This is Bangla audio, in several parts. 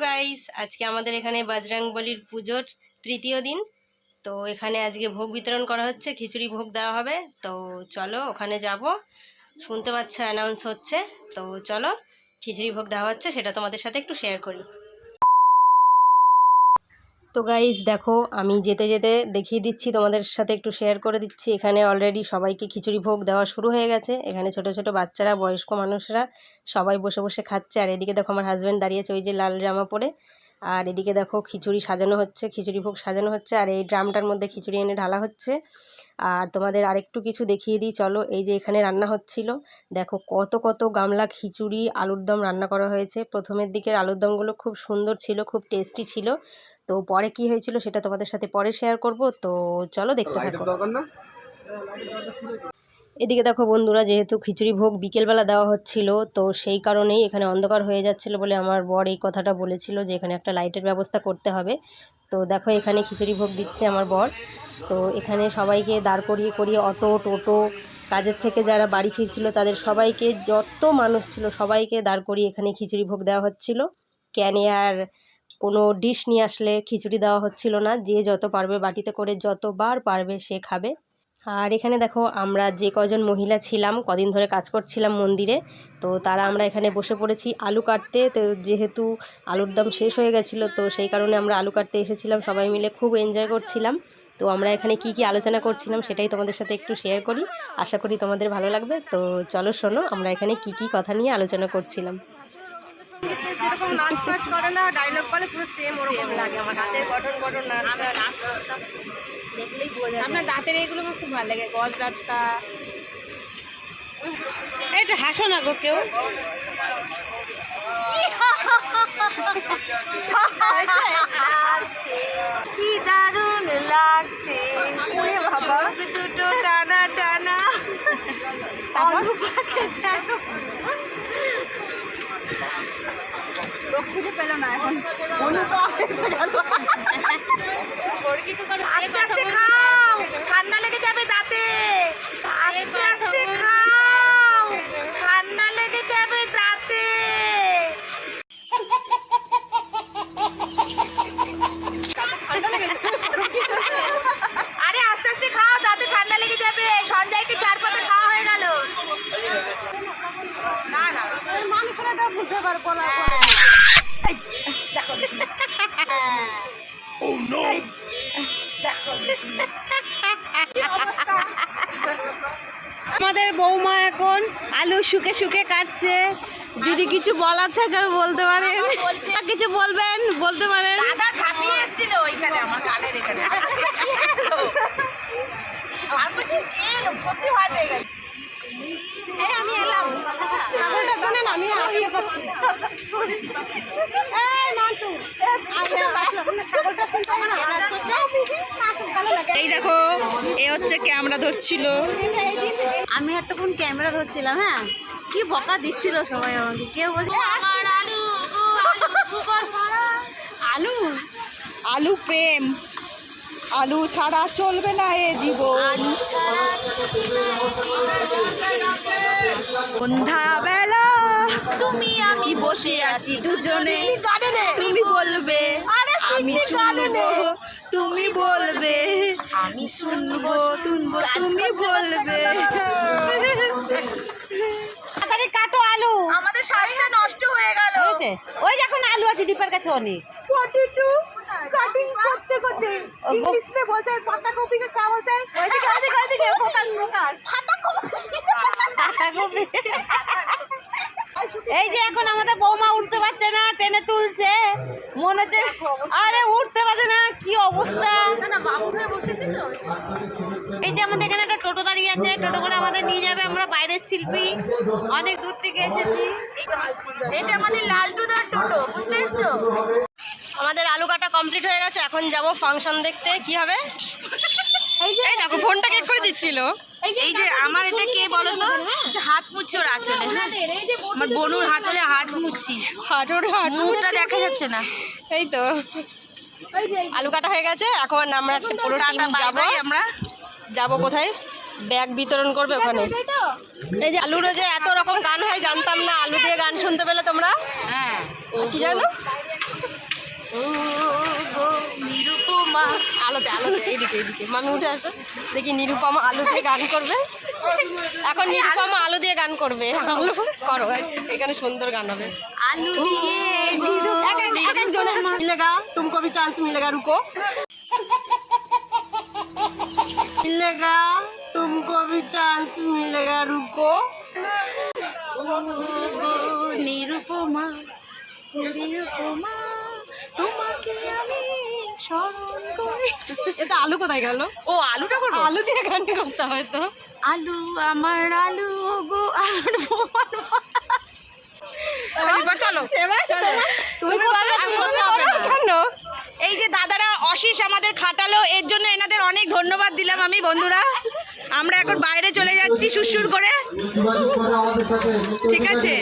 গাইস আজকে আমাদের এখানে বজরং বলির পুজোর তৃতীয় দিন। তো এখানে আজকে ভোগ বিতরণ করা হচ্ছে, খিচুড়ি ভোগ দেওয়া হবে। তো চলো, ওখানে যাব। শুনতে পাচ্ছ অ্যানাউন্স হচ্ছে। তো চলো, খিচুড়ি ভোগ দেওয়া হচ্ছে, সেটা তোমাদের সাথে একটু শেয়ার করি। তো গাইস দেখো, আমি যেতে যেতে দেখিয়ে দিচ্ছি, তোমাদের সাথে একটু শেয়ার করে দিচ্ছি। এখানে অলরেডি সবাইকে খিচুড়ি ভোগ দেওয়া শুরু হয়ে গেছে। এখানে ছোট ছোট বাচ্চারা, বয়স্ক মানুষরা সবাই বসে বসে খাচ্ছে। আর এদিকে দেখো, আমার হাজব্যান্ড দাঁড়িয়েছে ওই যে লাল জামা পরে। আর এদিকে দেখো, খিচুড়ি সাজানো হচ্ছে, খিচুড়ি ভোগ সাজানো হচ্ছে। আর এই ড্রামটার মধ্যে খিচুড়ি এনে ঢালা হচ্ছে। আর তোমাদের আরেকটু কিছু দেখিয়ে দিই, চলো। এই যে এখানে রান্না হচ্ছিল। দেখো, কত কত গামলা খিচুড়ি আলুর দম রান্না করা হয়েছে। প্রথমের দিকের আলুর দমগুলো খুব সুন্দর ছিল, খুব টেস্টি ছিল। তো পরে কি হয়েছিল সেটা তোমাদের সাথে পরে শেয়ার করব। তো চলো দেখতে থাকো। এদিকে দেখো বন্ধুরা যেহেতু খিচুড়ি ভোগ বিকেলবেলা দেওয়া হচ্ছিল তো সেই কারণেই এখানে অন্ধকার হয়ে যাচ্ছিল বলে আমার বর এই কথাটা বলেছিল যে এখানে একটা লাইটের ব্যবস্থা করতে হবে। তো দেখো এখানে খিচুড়ি ভোগ দিচ্ছে আমার বর। তো এখানে সবাইকে দাঁড় করিয়ে করিয়ে অটো টোটো কাজের থেকে যারা বাড়ি ফিরছিল তাদের সবাইকে যত মানুষ ছিল সবাইকে দাঁড় করিয়ে এখানে খিচুড়ি ভোগ দেওয়া হচ্ছিল। ক্যানে আর কোনো ডিশ নিয়ে আসলে খিচুড়ি দেওয়া হচ্ছিল না। যে যত পারবে বাটিতে করে যতবার পারবে সে খাবে। আর এখানে দেখো, আমরা যে কজন মহিলা ছিলাম, কদিন ধরে কাজ করছিলাম মন্দিরে, তো তারা আমরা এখানে বসে পড়েছি। আলু কাটতে, তো যেহেতু আলুর দাম শেষ হয়ে গেছিল, তো সেই কারণে আমরা আলু কাটতে এসেছিলাম। সবাই মিলে খুব এনজয় করছিলাম। তো আমরা এখানে কি কি আলোচনা করছিলাম সেটাই তোমাদের সাথে একটু শেয়ার করি। আশা করি তোমাদের ভালো লাগবে। তো চলো শোনো, আমরা এখানে কি কি কথা নিয়ে আলোচনা করছিলাম। যেরকম নাচ ফাচ করে না ডায়লগ বলে পুরো সেম ওরকম লাগে আমার হাতের গঠন গঠন নাচ দেখলেই বোঝা আপনার দাঁতের এইগুলো আমার খুব ভালো লাগে গজ দাঁতটা এটা হাসো না গো কেউ। কি দারুণ লাগছে। বাবা। দুটো টানা টানা। লোক খুঁজে পেল না এখন। অনুপা এসে গেল। আস্তে আস্তে খাও। আমাদের বৌমা এখন আলু শুকে শুকে কাটছে। যদি কিছু বলার থাকে বলতে পারেন। কিছু বলবেন বলতে পারেন। দাদা ঝাঁপিয়ে এসেছিল ওইখানে আমার কানের এখানে। আর? আমি এলাম। আমি আসতে পারছি লাগে। এই দেখো এ হচ্ছে ক্যামেরা ধরছিল। আমি এতক্ষণ ক্যামেরা ধরছিলাম হ্যাঁ? কি বকা দিচ্ছিল সবাই আমাকে কেউ বলছে আলু? আলু প্রেম। আলু ছাড়া চলবে না এ জীবন। সন্ধ্যাবেলা তুমি আমি বসে আছি দুজনে। তুমি বলবে আরে আমি শুনব তুমি বলবে আমি শুনব শুনব তুমি বলবে। তাড়াতাড়ি কাটো আলু। আমাদের শ্বাসটা নষ্ট হয়ে গেল। ওই যে এখন আলু আছে দীপার কাছে অনেক। कटिंग करते करते इंग्लिश में बोलते हैं पत्ता गोभी का क्या बोलते हैं ওইদিকে ওইদিকে ওইদিকে ফোকাস ফোকাস পাতাকপি। এই যে এখন আমাদের বৌমা উঠতে পারছে না টেনে তুলছে মনে হচ্ছে আরে উঠতে পারছে না কি অবস্থা না না বাবু হয়ে বসেছে তো এই যে আমাদের এখানে একটা টোটো দাঁড়িয়ে আছে টোটো করে আমাদের নিয়ে যাবে আমরা বাইরের শিল্পী অনেক দূর থেকে এসেছি এটা আমাদের লালটুদার টোটো বুঝলেন তো আমাদের আলু কাটা কমপ্লিট হয়ে গেছে এখন যাব ফাংশন দেখতে। কি হবে? এই দেখো ফোনটা কেক করে দিচ্ছিল। এই যে আমার এটা কে বলো তো? হাত মুছছে ওর আঁচলে। হ্যাঁ আমার বনুর হাত হলে হাত মুছছি হাঁটুর হাঁটু মুখটা দেখা যাচ্ছে না। এই তো। আলু কাটা হয়ে গেছে এখন আমরা একটা পুরো যাব। আমরা। যাব কোথায়? ব্যাগ বিতরণ করবে ওখানে। এই যে আলুর যে এত রকম গান হয় জানতাম না আলু দিয়ে গান শুনতে পেলে তোমরা। হ্যাঁ। কি জানো? আলোতে আলোতে এইদিকে এইদিকে মামি উঠে আসো দেখি নিরুপমা আলু দিয়ে গান করবে এখন নিরুপমা আলু দিয়ে গান করবে আলু করো এখানে সুন্দর গান হবে আলু দিয়ে এক এক এক এক জনে মিলেগা तुमको भी चांस मिलेगा रुको मिलेगा तुमको भी चांस मिलेगा रुको নিরুপমা নিরুপমা তোমাকে আমি স্মরণ করেছি। এটা আলু কোথায় গেল? ও আলুটা করব? আলু দিয়ে গান করতে হয় তো। আলু আমার আলু গো আমার বোমার চলো। এই যে দাদারা অশিস আমাদের খাটালো এর জন্য এনাদের অনেক ধন্যবাদ দিলাম আমি বন্ধুরা। আমরা এখন বাইরে চলে যাচ্ছি সুরসুর করে। ঠিক আছে?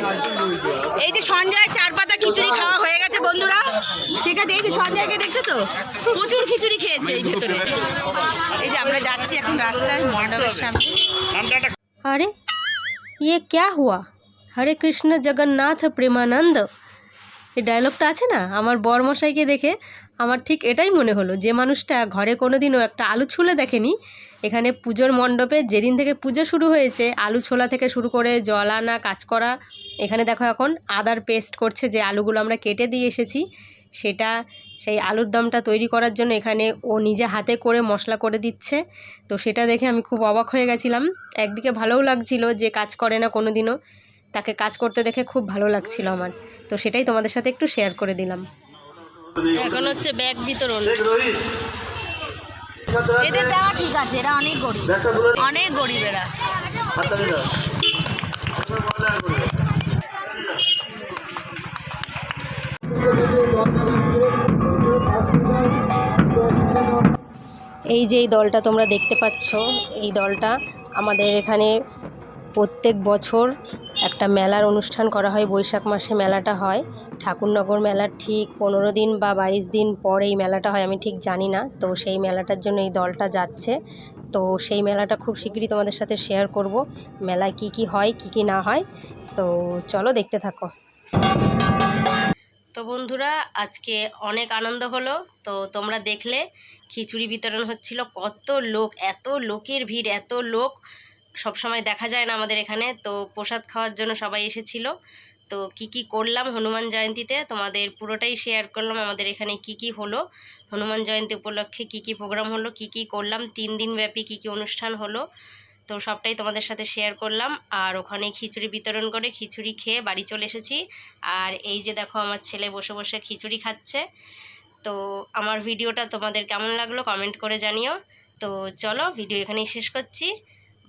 এই যে সঞ্জয় চার পাতা খিচুড়ি খাওয়া কেকা দেখি সঞ্জয়কে দেখছ তো? প্রচুর খিচুড়ি খেয়েছে এই ভেতরে। এই যে আমরা যাচ্ছি এখন রাস্তায় মণ্ডপের সামনে। আরে ইয়ে ক্যা হুয়া? হরে কৃষ্ণ জগন্নাথ প্রেমানন্দ। এই ডায়লগটা আছে না? আমার বরমশাইকে দেখে আমার ঠিক এটাই মনে হলো যে মানুষটা ঘরে কোনো দিনও একটা আলু ছুলে দেখেনি। এখানে পুজোর মণ্ডপে যেদিন থেকে পুজো শুরু হয়েছে, আলু ছোলা থেকে শুরু করে জল আনা, কাজ করা, এখানে দেখো এখন আদার পেস্ট করছে যে আলুগুলো আমরা কেটে দিয়ে এসেছি। সেটা সেই আলুর দমটা তৈরি করার জন্য এখানে ও নিজে হাতে করে মশলা করে দিচ্ছে। তো সেটা দেখে আমি খুব অবাক হয়ে গেছিলাম। একদিকে ভালোও লাগছিল যে কাজ করে না কোনো দিনও তাকে কাজ করতে দেখে খুব ভালো লাগছিল আমার। তো সেটাই তোমাদের সাথে একটু শেয়ার করে দিলাম। এখন হচ্ছে ব্যাগ বিতরণ। এদের দেওয়া ঠিক আছে এরা অনেক গরিব। অনেক গরিব এরা এই যে এই দলটা তোমরা দেখতে পাচ্ছ, এই দলটা আমাদের এখানে প্রত্যেক বছর একটা মেলার অনুষ্ঠান করা হয়। বৈশাখ মাসে মেলাটা হয়। ঠাকুরনগর মেলার ঠিক পনেরো দিন বা বাইশ দিন পর এই মেলাটা হয়, আমি ঠিক জানি না। তো সেই মেলাটার জন্য এই দলটা যাচ্ছে। তো সেই মেলাটা খুব শীঘ্রই তোমাদের সাথে শেয়ার করব। মেলায় কি কি হয়, কি কি না হয়। তো চলো দেখতে থাকো। তো বন্ধুরা, আজকে অনেক আনন্দ হলো। তো তোমরা দেখলে খিচুড়ি বিতরণ হচ্ছিল, কত লোক, এত লোকের ভিড়, এত লোক। সব সময় দেখা যায় না আমাদের এখানে। তো প্রসাদ খাওয়ার জন্য সবাই এসেছিল। তো কি কি করলাম হনুমান জয়ন্তীতে, তোমাদের পুরোটাই শেয়ার করলাম আমাদের এখানে কি কি হলো। হনুমান জয়ন্তী উপলক্ষে কি কি প্রোগ্রাম হলো, কি কি করলাম, তিন দিন ব্যাপী কি কি অনুষ্ঠান হলো। তো সবটাই তোমাদের সাথে শেয়ার করলাম। আর ওখানে খিচুড়ি বিতরণ করে খিচুড়ি খেয়ে বাড়ি চলে এসেছি। আর এই যে দেখো আমার ছেলে বসে বসে খিচুড়ি খাচ্ছে। তো আমার ভিডিওটা তোমাদের কেমন লাগল কমেন্ট করে জানিও। তো চলো ভিডিও এখানেই শেষ করছি।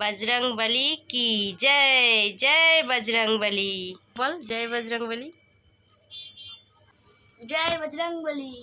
বজরং বলি কি? জয় জয় বজরং বলি, জয় বজরং বলি। জয় বজরং বলি।